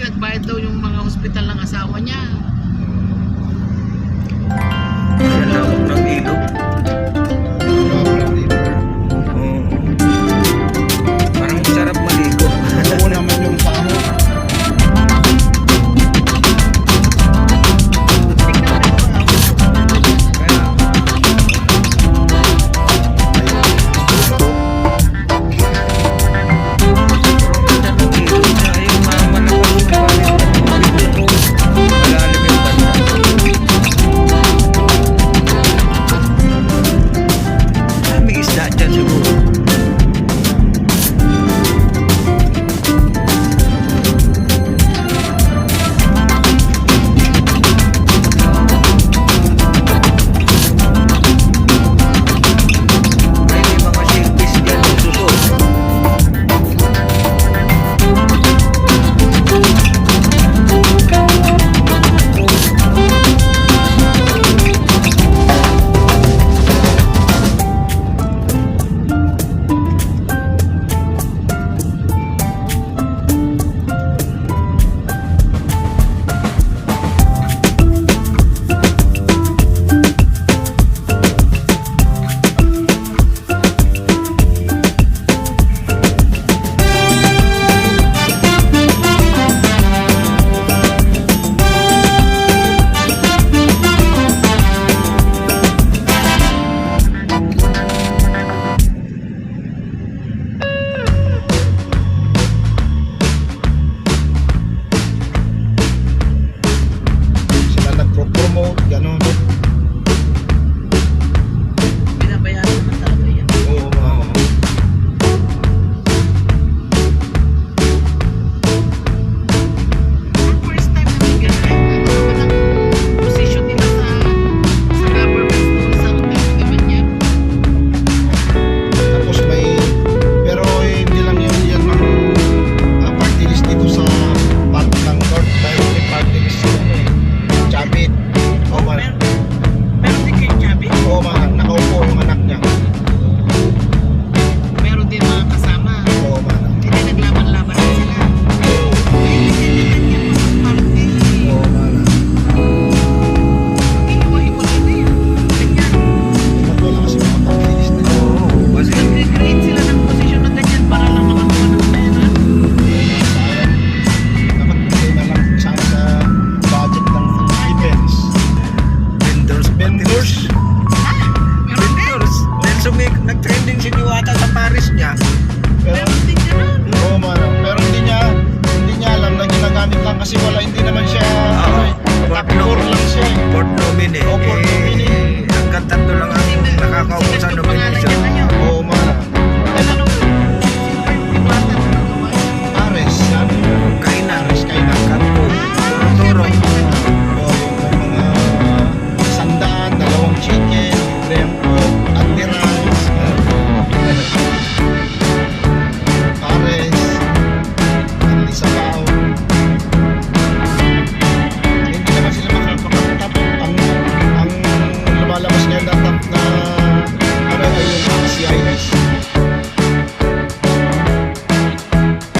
kasi nagbayad daw yung mga hospital ng asawa niya. Yan ang pag-ilog. nag-trending si Diwata sa Paris niya. Pero,